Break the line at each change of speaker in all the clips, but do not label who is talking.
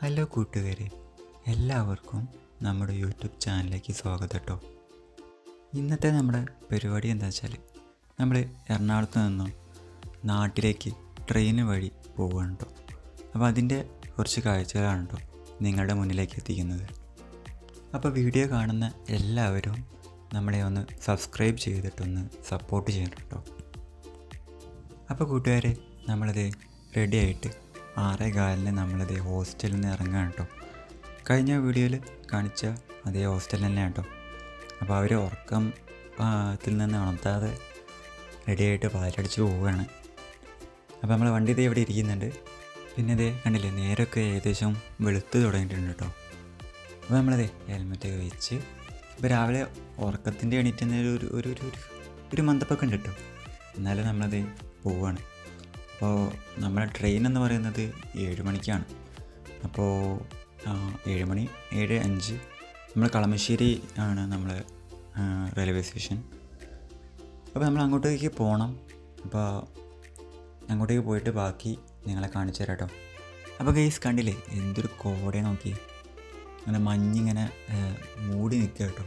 Hello കൂട്ടുകാരെ എല്ലാവർക്കും നമ്മുടെ യൂട്യൂബ് ചാനലിലേക്ക് സ്വാഗതം കേട്ടോ. ഇന്നത്തെ നമ്മുടെ പരിപാടി എന്താ വെച്ചാൽ നമ്മൾ എറണാകുളത്ത് നിന്നും നാട്ടിലേക്ക് ട്രെയിൻ വഴി പോവുകയാണ് കേട്ടോ അപ്പോൾ അതിന്റെ കുറച്ച് കാഴ്ചകളാണ് കേട്ടോ നിങ്ങളുടെ മുന്നിലേക്ക് എത്തിക്കുന്നത്. അപ്പോൾ വീഡിയോ കാണുന്ന എല്ലാവരും നമ്മളെ ഒന്ന് സബ്സ്ക്രൈബ് ചെയ്തിട്ടൊന്ന് സപ്പോർട്ട് ചെയ്യണം കേട്ടോ അപ്പോൾ കൂട്ടുകാരെ നമ്മളത് റെഡി ആയിട്ട് ആറേ കാലിന് നമ്മളത് ഹോസ്റ്റലിൽ നിന്ന് ഇറങ്ങുകയാണ് കേട്ടോ. കഴിഞ്ഞ വീഡിയോയിൽ കാണിച്ച അതേ ഹോസ്റ്റലിൽ തന്നെ കേട്ടോ. അപ്പോൾ അവർ ഉറക്കം ത്തിൽ നിന്ന് ഉണർത്താതെ റെഡിയായിട്ട് പാലടിച്ച് പോവുകയാണ്. അപ്പോൾ നമ്മൾ വണ്ടി ഇതേ ഇവിടെ ഇരിക്കുന്നുണ്ട്. പിന്നെ ഇതേ കണ്ടില്ലേ നേരൊക്കെ ഏകദേശം വെളുത്ത് തുടങ്ങിയിട്ടുണ്ട് കേട്ടോ. അപ്പോൾ നമ്മളതേ ഹെൽമെറ്റൊക്കെ വെച്ച് ഇപ്പോൾ രാവിലെ ഉറക്കത്തിന്റെ എണീറ്റുന്ന ഒരു ഒരു ഒരു ഒരു മന്ദപ്പൊക്കെ ഉണ്ട് കേട്ടോ. എന്നാലും നമ്മളത് പോവുകയാണ്. അപ്പോൾ നമ്മുടെ ട്രെയിൻ എന്ന് പറയുന്നത് ഏഴ് മണിക്കാണ്. അപ്പോൾ ഏഴ് മണി ഏഴ് അഞ്ച് നമ്മൾ കളമശ്ശേരി ആണ് നമ്മൾ റെയിൽവേ സ്റ്റേഷൻ അപ്പോൾ നമ്മൾ അങ്ങോട്ടേക്ക് പോകണം അപ്പോൾ അങ്ങോട്ടേക്ക് പോയിട്ട് ബാക്കി നിങ്ങളെ കാണിച്ചു തരാം കേട്ടോ. അപ്പോൾ ഗെയ്സ് കണ്ടില്ലേ? എന്തൊരു കോടയെ നോക്കി അങ്ങനെ മഞ്ഞിങ്ങനെ മൂടി നിൽക്കുക കേട്ടോ.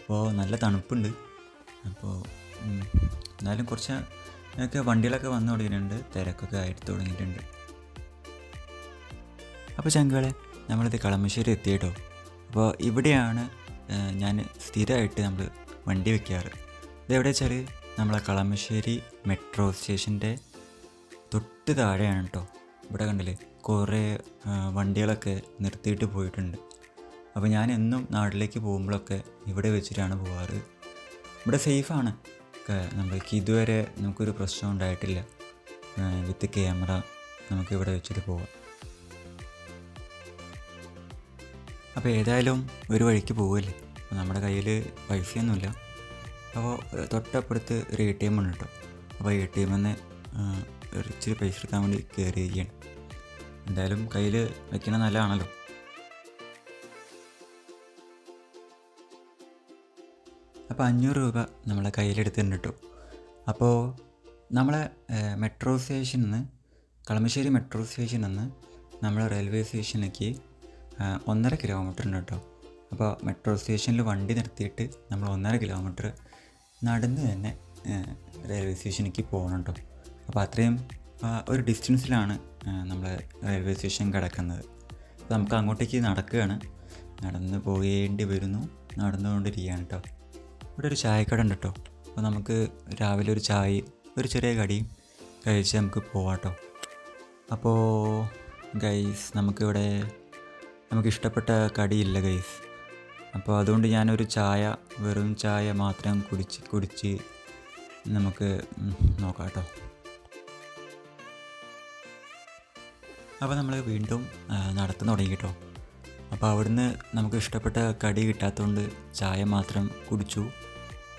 അപ്പോൾ നല്ല തണുപ്പുണ്ട്. അപ്പോൾ എന്നാലും കുറച്ച് ഒക്കെ വണ്ടികളൊക്കെ വന്നു തുടങ്ങിയിട്ടുണ്ട് തിരക്കൊക്കെ ആയിട്ട് തുടങ്ങിയിട്ടുണ്ട്. അപ്പോൾ ചങ്കുകളെ നമ്മളിത് കളമശ്ശേരി എത്തി കേട്ടോ അപ്പോൾ ഇവിടെയാണ് ഞാൻ സ്ഥിരമായിട്ട് നമ്മൾ വണ്ടി വെക്കാറ്. ഇതെവിടെ വെച്ചാൽ നമ്മളെ കളമശ്ശേരി മെട്രോ സ്റ്റേഷന്റെ തൊട്ട് താഴെയാണ് കേട്ടോ ഇവിടെ കണ്ടില്ലേ കുറേ വണ്ടികളൊക്കെ നിർത്തിയിട്ട് പോയിട്ടുണ്ട്. അപ്പോൾ ഞാൻ എന്നും നാട്ടിലേക്ക് പോകുമ്പോഴൊക്കെ ഇവിടെ വെച്ചിട്ടാണ് പോവാറ്. ഇവിടെ സേഫാണ്. നമ്മൾക്ക് ഇതുവരെ നമുക്കൊരു പ്രശ്നം ഉണ്ടായിട്ടില്ല. വിത്ത് ക്യാമറ നമുക്ക് ഇവിടെ വെച്ചിട്ട് പോവാം. അപ്പോൾ ഏതായാലും ഒരു വഴിക്ക് പോവല്ലേ? അപ്പോൾ നമ്മുടെ കയ്യിൽ പൈസയൊന്നുമില്ല അപ്പോൾ തൊട്ടപ്പുറത്ത് ഒരു എ ടി എം ഉണ്ട് കേട്ടോ. അപ്പോൾ എ ടി എമ്മിൽ നിന്ന് ഇച്ചിരി പൈസ എടുക്കാൻ വേണ്ടി കയറിയിരിക്കുകയാണ് എന്തായാലും കയ്യിൽ വെക്കണ നല്ലതാണല്ലോ. അപ്പോൾ അഞ്ഞൂറ് രൂപ നമ്മളെ കയ്യിലെടുത്തിട്ടുണ്ട് കേട്ടോ അപ്പോൾ നമ്മളെ മെട്രോ സ്റ്റേഷനിൽ നിന്ന് കളമശ്ശേരി മെട്രോ സ്റ്റേഷനിൽ നിന്ന് നമ്മളെ റെയിൽവേ സ്റ്റേഷനിലേക്ക് ഒന്നര കിലോമീറ്റർ ഉണ്ട് കേട്ടോ. അപ്പോൾ മെട്രോ സ്റ്റേഷനിൽ വണ്ടി നിർത്തിയിട്ട് നമ്മൾ ഒന്നര കിലോമീറ്റർ നടന്ന് തന്നെ റെയിൽവേ സ്റ്റേഷനിലേക്ക് പോകണം കേട്ടോ. അപ്പോൾ അത്രയും ഒരു ഡിസ്റ്റൻസിലാണ് നമ്മൾ റെയിൽവേ സ്റ്റേഷൻ കിടക്കുന്നത്. അപ്പോൾ നമുക്ക് അങ്ങോട്ടേക്ക് നടക്കുകയാണ്. നടന്ന് പോകേണ്ടി വരുന്നു. നടന്നുകൊണ്ടിരിക്കുകയാണ് കേട്ടോ. ഇവിടെ ഒരു ചായക്കട ഉണ്ട് കേട്ടോ. അപ്പോൾ നമുക്ക് രാവിലെ ഒരു ചായ ഒരു ചെറിയ കടിയും കഴിച്ച് നമുക്ക് പോവാം കേട്ടോ. അപ്പോൾ ഗൈസ് നമുക്കിവിടെ നമുക്ക് ഇഷ്ടപ്പെട്ട കടിയില്ല ഗൈസ്. അപ്പോൾ അതുകൊണ്ട് ഞാനൊരു ചായ വെറും ചായ മാത്രം കുടിച്ച് കുടിച്ച് നമുക്ക് നോക്കാം കേട്ടോ. അപ്പോൾ നമ്മൾ വീണ്ടും നടത്തുന്ന നടത്തം തുടങ്ങി കേട്ടോ. അപ്പോൾ അവിടുന്ന് നമുക്ക് ഇഷ്ടപ്പെട്ട കടി കിട്ടാത്തതുകൊണ്ട് ചായ മാത്രം കുടിച്ചു.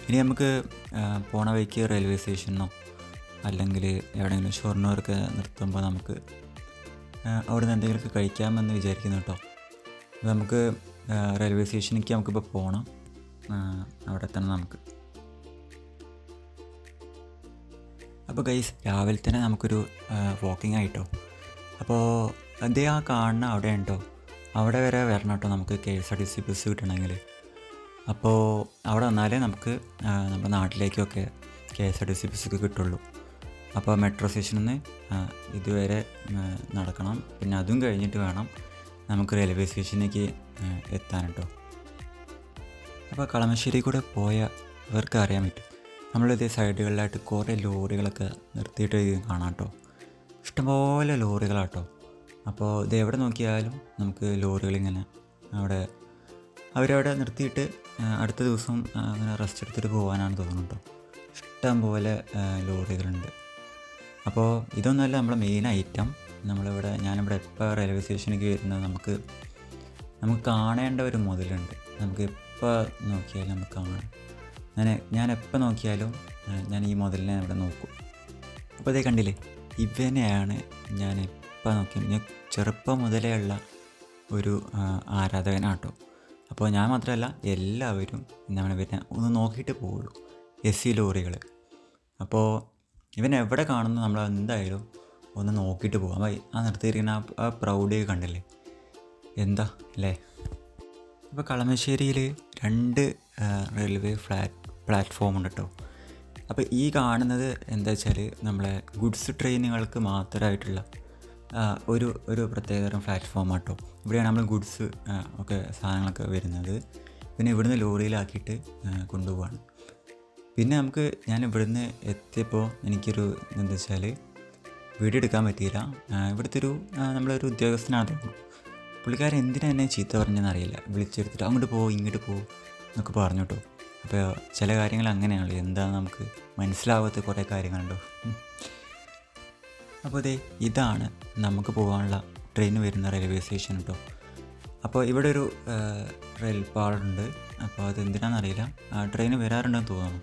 ഇനി നമുക്ക് പോണ വഴിക്ക് റെയിൽവേ സ്റ്റേഷനോ അല്ലെങ്കിൽ എവിടെയെങ്കിലും ഷൊർണൂർക്ക് നിർത്തുമ്പോൾ നമുക്ക് അവിടുന്ന് എന്തെങ്കിലുമൊക്കെ കഴിക്കാമെന്ന് വിചാരിക്കുന്നു കേട്ടോ. നമുക്ക് റെയിൽവേ സ്റ്റേഷനിലേക്ക് നമുക്കിപ്പോൾ പോകണം അവിടെ എത്തണം നമുക്ക്. അപ്പോൾ ഗൈസ് രാവിലെ തന്നെ നമുക്കൊരു വാക്കിംഗ് ആയിട്ടോ. അപ്പോൾ അതേ ആ കാണുന്ന അവിടെ ഉണ്ടോ അവിടെ വരെ വരണം കേട്ടോ. നമുക്ക് K S R T C bus കിട്ടണമെങ്കിൽ. അപ്പോൾ അവിടെ വന്നാലേ നമുക്ക് നമ്മുടെ നാട്ടിലേക്കൊക്കെ K S R T C ബസ്സൊക്കെ കിട്ടുള്ളൂ. അപ്പോൾ മെട്രോ സ്റ്റേഷനിൽ നിന്ന് ഇതുവരെ നടക്കണം. പിന്നെ അതും കഴിഞ്ഞിട്ട് വേണം നമുക്ക് റെയിൽവേ സ്റ്റേഷനിലേക്ക് എത്താൻ കേട്ടോ. അപ്പോൾ കളമശ്ശേരി കൂടെ പോയവർക്ക് അറിയാൻ പറ്റും. നമ്മളിതേ സൈഡുകളിലായിട്ട് കുറേ ലോറികളൊക്കെ നിർത്തിയിട്ട് കാണാം കേട്ടോ. ഇഷ്ടംപോലെ ലോറികളാട്ടോ അപ്പോൾ ഇത് എവിടെ നോക്കിയാലും നമുക്ക് ലോറികളിങ്ങനെ അവിടെ അവരവിടെ നിർത്തിയിട്ട് അടുത്ത ദിവസം അങ്ങനെ റെസ്റ്റ് എടുത്തിട്ട് പോകാനാണ് തോന്നുന്നത്. ഇഷ്ടം പോലെ ലോറികളുണ്ട്. അപ്പോൾ ഇതൊന്നുമല്ല നമ്മുടെ മെയിൻ ഐറ്റം നമ്മളിവിടെ ഞാനിവിടെ എപ്പോൾ റെയിൽവേ സ്റ്റേഷനിലേക്ക് വരുന്നത് നമുക്ക് നമുക്ക് കാണേണ്ട ഒരു മുതലുണ്ട്. നമുക്ക് എപ്പോൾ നോക്കിയാലും നമുക്ക് കാണാം. ഞാൻ ഞാൻ എപ്പോൾ നോക്കിയാലും ഞാൻ ഈ മുതലിനെ ഇവിടെ നോക്കും. അപ്പോൾ ഇതേ കണ്ടില്ലേ? ഇവനെയാണ് ഞാൻ എപ്പോൾ നോക്കിയാലും ഞാൻ ചെറുപ്പം മുതലേ ഉള്ള ഒരു ആരാധകനാണ് കേട്ടോ അപ്പോൾ ഞാൻ മാത്രമല്ല എല്ലാവരും എന്താണ് പിന്നെ ഒന്ന് നോക്കിയിട്ട് പോവുള്ളൂ. എസ് സി ലോറികൾ അപ്പോൾ ഇവൻ എവിടെ കാണുന്നു നമ്മൾ എന്തായാലും ഒന്ന് നോക്കിയിട്ട് പോകാം അപ്പോൾ ആ നിർത്തിയിരിക്കുന്ന ആ പ്രൗഢിയൊക്കെ കണ്ടില്ലേ? എന്താ അല്ലേ? ഇപ്പോൾ കളമശ്ശേരിയിൽ രണ്ട് റെയിൽവേ ഫ്ലാറ്റ് പ്ലാറ്റ്ഫോം ഉണ്ട് കേട്ടോ അപ്പോൾ ഈ കാണുന്നത് എന്താ വെച്ചാൽ നമ്മളെ ഗുഡ്സ് ട്രെയിനുകൾക്ക് മാത്രമായിട്ടുള്ള ഒരു ഒരു പ്രത്യേകതരം പ്ലാറ്റ്ഫോം ആട്ടോ ഇവിടെയാണ് നമ്മൾ ഗുഡ്സ് ഒക്കെ സാധനങ്ങളൊക്കെ വരുന്നത്. പിന്നെ ഇവിടുന്ന് ലോറിയിലാക്കിയിട്ട് കൊണ്ടുപോവാണ്. പിന്നെ നമുക്ക് ഞാൻ ഇവിടുന്ന് എത്തിയപ്പോൾ എനിക്കൊരു എന്താ വെച്ചാൽ വീഡിയോ എടുക്കാൻ പറ്റിയില്ല. ഇവിടുത്തെ ഒരു നമ്മളൊരു ഉദ്യോഗസ്ഥനാണ്. തോന്നുന്നു പുള്ളിക്കാരൻ എന്തിനാ എന്നെ ചീത്ത പറഞ്ഞെന്ന് അറിയില്ല. വിളിച്ചെടുത്തിട്ട് അങ്ങോട്ട് പോകും ഇങ്ങോട്ട് പോകും എന്നൊക്കെ പറഞ്ഞു കേട്ടോ അപ്പോൾ ചില കാര്യങ്ങൾ അങ്ങനെയാണല്ലോ. എന്താ നമുക്ക് മനസ്സിലാവാത്ത കുറേ കാര്യങ്ങളുണ്ടോ. അപ്പോൾ അതെ ഇതാണ് നമുക്ക് പോകാനുള്ള ട്രെയിൻ വരുന്ന റെയിൽവേ സ്റ്റേഷൻ കേട്ടോ അപ്പോൾ ഇവിടെ ഒരു റെയിൽ പാളുണ്ട് അപ്പോൾ അത് എന്തിനാണെന്നറിയില്ല ട്രെയിൻ വരാറുണ്ടെന്ന് തോന്നുന്നു.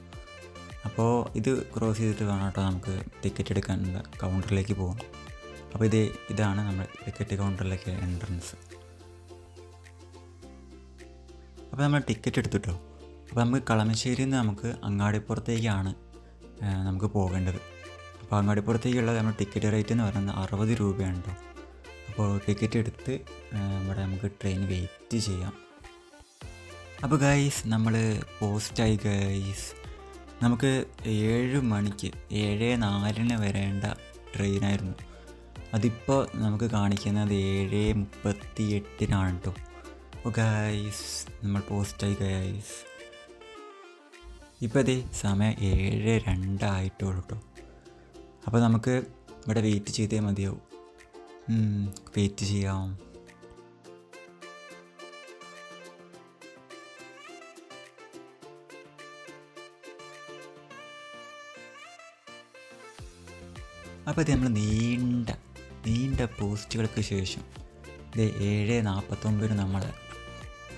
അപ്പോൾ ഇത് ക്രോസ് ചെയ്തിട്ട് വേണം കേട്ടോ നമുക്ക് ടിക്കറ്റ് എടുക്കാനുള്ള കൗണ്ടറിലേക്ക് പോകാം അപ്പോൾ ഇത് ഇതാണ് നമ്മുടെ ടിക്കറ്റ് കൗണ്ടറിലേക്ക് എൻട്രൻസ് അപ്പോൾ നമ്മൾ ടിക്കറ്റ് എടുത്തിട്ടോ. അപ്പോൾ നമുക്ക് കളമശ്ശേരിയിൽ നിന്ന് നമുക്ക് അങ്ങാടിപ്പുറത്തേക്കാണ് നമുക്ക് പോകേണ്ടത്. അപ്പോൾ അങ്ങാടിപ്പുറത്തേക്കുള്ള നമ്മുടെ ടിക്കറ്റ് റേറ്റ് എന്ന് പറയുന്നത് അറുപത് രൂപയാണ് അപ്പോൾ ടിക്കറ്റ് എടുത്ത് ഇവിടെ നമുക്ക് ട്രെയിൻ വെയിറ്റ് ചെയ്യാം. അപ്പോൾ ഗൈസ് നമ്മൾ പോസ്റ്റായി ഗൈസ് നമുക്ക് ഏഴ് മണിക്ക് ഏഴ് നാലിന് വരേണ്ട ട്രെയിനായിരുന്നു അതിപ്പോൾ നമുക്ക് കാണിക്കുന്നത് ഏഴ് മുപ്പത്തി എട്ടിനാണ് കേട്ടോ അപ്പോൾ ഗൈസ് നമ്മൾ പോസ്റ്റായി ഗൈസ് ഇപ്പോൾ അതേ സമയം ഏഴ് രണ്ടായിട്ടുള്ളൂ കേട്ടോ അപ്പോൾ നമുക്ക് ഇവിടെ വെയിറ്റ് ചെയ്തേ മതിയാവും. വെയിറ്റ് ചെയ്യാം. അപ്പോൾ ഇത് നമ്മൾ നീണ്ട നീണ്ട പോസ്റ്റുകൾക്ക് ശേഷം ഇത് ഏഴ് നാൽപ്പത്തൊമ്പതിന് നമ്മൾ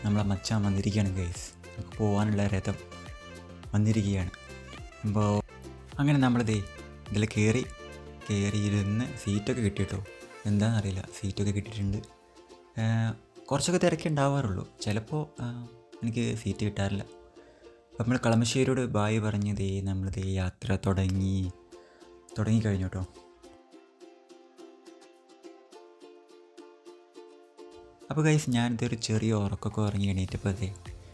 നമ്മളെ മച്ചാൻ വന്നിരിക്കുകയാണ് ഗൈസ് നമുക്ക് പോകാനുള്ള രഥം വന്നിരിക്കുകയാണ്. അപ്പോൾ അങ്ങനെ നമ്മളിതേ ഇതിൽ കയറി കയറിയിരുന്ന് സീറ്റൊക്കെ കിട്ടിയിട്ടോ എന്താണെന്നറിയില്ല സീറ്റൊക്കെ കിട്ടിയിട്ടുണ്ട്. കുറച്ചൊക്കെ തിരക്കേ ഉണ്ടാവാറുള്ളൂ. ചിലപ്പോൾ എനിക്ക് സീറ്റ് കിട്ടാറില്ല. നമ്മൾ കളമശ്ശേരിയോട് ബായ് നമ്മൾ ദേ യാത്ര തുടങ്ങി തുടങ്ങിക്കഴിഞ്ഞു കേട്ടോ അപ്പോൾ ഗൈസ് ഞാനിതൊരു ചെറിയ ഉറക്കമൊക്കെ ഉറങ്ങി എണീറ്റപ്പോൾ അതെ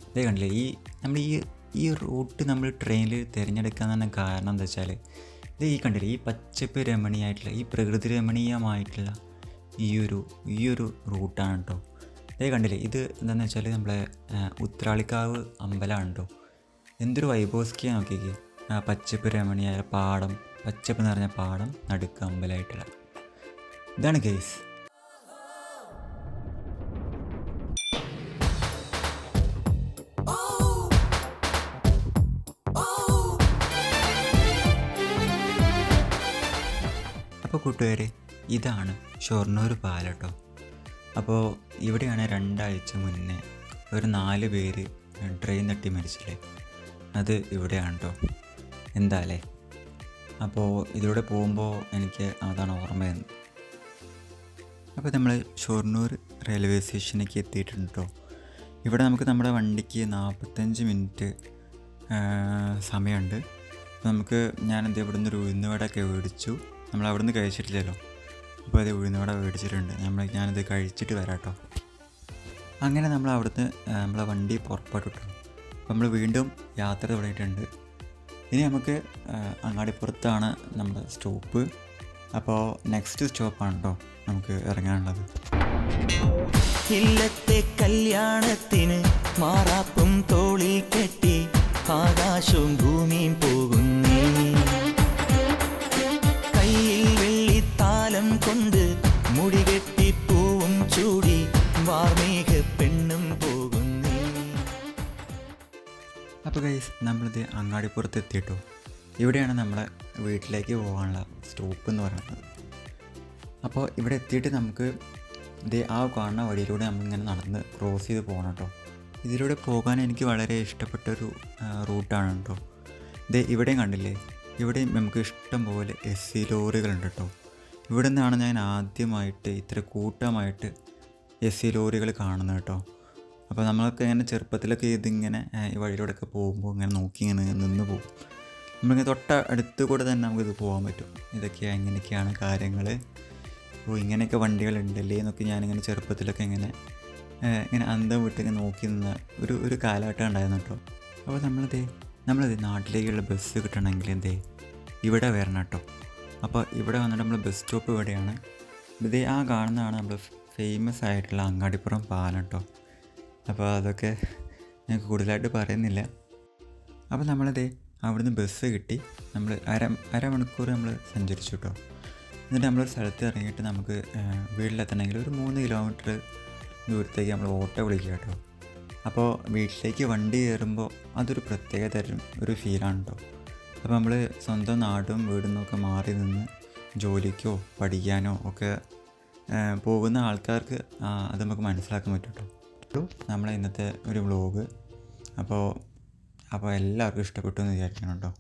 ഇതേ കണ്ടില്ലേ? ഈ നമ്മൾ ഈ ഈ റൂട്ട് നമ്മൾ ട്രെയിനിൽ തിരഞ്ഞെടുക്കാൻ തന്നെ കാരണം എന്താ വെച്ചാൽ ഇത് ഈ കണ്ടില്ല ഈ പച്ചപ്പ് രമണീയമായിട്ടുള്ള ഈ പ്രകൃതി രമണീയമായിട്ടുള്ള ഈ ഒരു ഈ ഒരു റൂട്ടാണ് കേട്ടോ ഇതേ കണ്ടില്ലേ ഇത് എന്താണെന്ന് വെച്ചാൽ നമ്മളെ ഉത്രാളിക്കാവ് അമ്പലമാണ് കേട്ടോ എന്തൊരു വൈബോസ്കിയാണ് നോക്കിയേക്ക് ആ പച്ചപ്പ് രമണീയായ പാടം പച്ചപ്പ് നിറഞ്ഞ പാടം നടുക്ക് അമ്പലമായിട്ടുള്ള. ഇതാണ് ഗൈസ് അപ്പോൾ കൂട്ടുകാരെ ഇതാണ് ഷൊർണൂർ പാലട്ടോ. അപ്പോൾ ഇവിടെയാണ് രണ്ടാഴ്ച മുന്നേ ഒരു നാല് പേര് ട്രെയിൻ തട്ടി മരിച്ചില്ലേ അത് ഇവിടെയാണ് കേട്ടോ എന്താലേ? അപ്പോൾ ഇതിലൂടെ പോകുമ്പോൾ എനിക്ക് അതാണ് ഓർമ്മ വരുന്നത് അപ്പോൾ നമ്മൾ ഷൊർണൂർ റെയിൽവേ സ്റ്റേഷനിലേക്ക് എത്തിയിട്ടുണ്ട്? കേട്ടോ ഇവിടെ നമുക്ക് നമ്മുടെ വണ്ടിക്ക് നാൽപ്പത്തഞ്ച് മിനിറ്റ് സമയമുണ്ട്. നമുക്ക് ഞാനെന്ത് ഇവിടുന്ന് ഒരു ഉഴുന്നുവടയൊക്കെ മേടിച്ചു. നമ്മൾ അവിടെ നിന്ന് കഴിച്ചിട്ടില്ലല്ലോ അപ്പോൾ അത് ഉഴുന്നോടെ മേടിച്ചിട്ടുണ്ട്. നമ്മൾ ഞാനത് കഴിച്ചിട്ട് വരാം കേട്ടോ അങ്ങനെ നമ്മൾ അവിടുന്ന് നമ്മളെ വണ്ടി പുറപ്പെട്ടു അപ്പോൾ നമ്മൾ വീണ്ടും യാത്ര തുടങ്ങിയിട്ടുണ്ട്. ഇനി നമുക്ക് അങ്ങാടിപ്പുറത്താണ് നമ്മുടെ സ്റ്റോപ്പ്. അപ്പോൾ നെക്സ്റ്റ് സ്റ്റോപ്പാണ് കേട്ടോ നമുക്ക് ഇറങ്ങാനുള്ളത്.
ഇല്ലത്തെ കല്യാണത്തിന് മാറാപ്പും തോളിൽ കെട്ടി ആകാശവും ഭൂമിയും പോകുന്നേ
അപ്പോൾ ഗൈസ് നമ്മളിത് അങ്ങാടിപ്പുറത്ത് എത്തിയിട്ടോ ഇവിടെയാണ് നമ്മളെ വീട്ടിലേക്ക് പോകാനുള്ള സ്റ്റോപ്പ് എന്ന് പറയുന്നത്. അപ്പോൾ ഇവിടെ എത്തിയിട്ട് നമുക്ക് ഇത് ആ കാണുന്ന വഴിയിലൂടെ നമ്മളിങ്ങനെ നടന്ന് ക്രോസ് ചെയ്ത് പോകണം കേട്ടോ. ഇതിലൂടെ പോകാൻ എനിക്ക് വളരെ ഇഷ്ടപ്പെട്ട ഒരു റൂട്ടാണ് കേട്ടോ. ഇത് ഇവിടെയും കണ്ടില്ലേ? ഇവിടെയും നമുക്ക് ഇഷ്ടം പോലെ എസ് സി ലോറികളുണ്ട് കേട്ടോ. ഇവിടെ നിന്നാണ് ഞാൻ ആദ്യമായിട്ട് ഇത്ര കൂട്ടമായിട്ട് എസ് സി ലോറികൾ കാണുന്നത് കേട്ടോ. അപ്പോൾ നമ്മളൊക്കെ ഇങ്ങനെ ചെറുപ്പത്തിലൊക്കെ ഇതിങ്ങനെ ഈ വഴിയിലൂടെയൊക്കെ പോകുമ്പോൾ ഇങ്ങനെ നോക്കി ഇങ്ങനെ നിന്ന് പോകും. നമ്മളിങ്ങനെ തൊട്ട അടുത്ത് കൂടെ തന്നെ നമുക്കിത് പോകാൻ പറ്റും. ഇതൊക്കെയാണ് ഇങ്ങനെയൊക്കെയാണ് കാര്യങ്ങൾ അപ്പോൾ ഇങ്ങനെയൊക്കെ വണ്ടികളുണ്ടല്ലേ എന്നൊക്കെ ഞാനിങ്ങനെ ചെറുപ്പത്തിലൊക്കെ ഇങ്ങനെ ഇങ്ങനെ അന്തം വിട്ടിങ്ങനെ നോക്കി നിന്ന ഒരു ഒരു കാലഘട്ടം ഉണ്ടായിരുന്നു കേട്ടോ. അപ്പോൾ നമ്മളതേ നമ്മളത് നാട്ടിലേക്കുള്ള ബസ് കിട്ടണമെങ്കിൽ എന്തേ ഇവിടെ വരണം കേട്ടോ. അപ്പോൾ ഇവിടെ വന്നിട്ട് നമ്മൾ ബസ് സ്റ്റോപ്പ് ഇവിടെയാണ്. ഇതേ ആ കാണുന്നതാണ് നമ്മൾ ഫേമസ് ആയിട്ടുള്ള അങ്ങാടിപ്പുറം പാലം കേട്ടോ. അപ്പോൾ അതൊക്കെ ഞങ്ങൾക്ക് കൂടുതലായിട്ട് പറയുന്നില്ല. അപ്പോൾ നമ്മളത് അവിടുന്ന് ബസ് കിട്ടി. നമ്മൾ അര അരമണിക്കൂർ നമ്മൾ സഞ്ചരിച്ചു കേട്ടോ എന്നിട്ട് നമ്മളൊരു സ്ഥലത്ത് ഇറങ്ങിയിട്ട് നമുക്ക് വീട്ടിലെത്തണമെങ്കിൽ ഒരു മൂന്ന് കിലോമീറ്റർ ദൂരത്തേക്ക് നമ്മൾ ഓട്ടോ വിളിക്കുക കേട്ടോ. അപ്പോൾ വീട്ടിലേക്ക് വണ്ടി കയറുമ്പോൾ അതൊരു പ്രത്യേക തരം ഒരു ഫീലാണ് കേട്ടോ. അപ്പോൾ നമ്മൾ സ്വന്തം നാടും വീടും ഒക്കെ മാറി നിന്ന് ജോലിക്കോ പഠിക്കാനോ ഒക്കെ പോകുന്ന ആൾക്കാർക്ക് അത് നമുക്ക് മനസ്സിലാക്കാൻ പറ്റും കേട്ടോ. നമ്മളെ ഇന്നത്തെ ഒരു വ്ലോഗ്. അപ്പോൾ അപ്പോൾ എല്ലാവർക്കും ഇഷ്ടപ്പെട്ടു എന്ന് വിചാരിക്കണം കേട്ടോ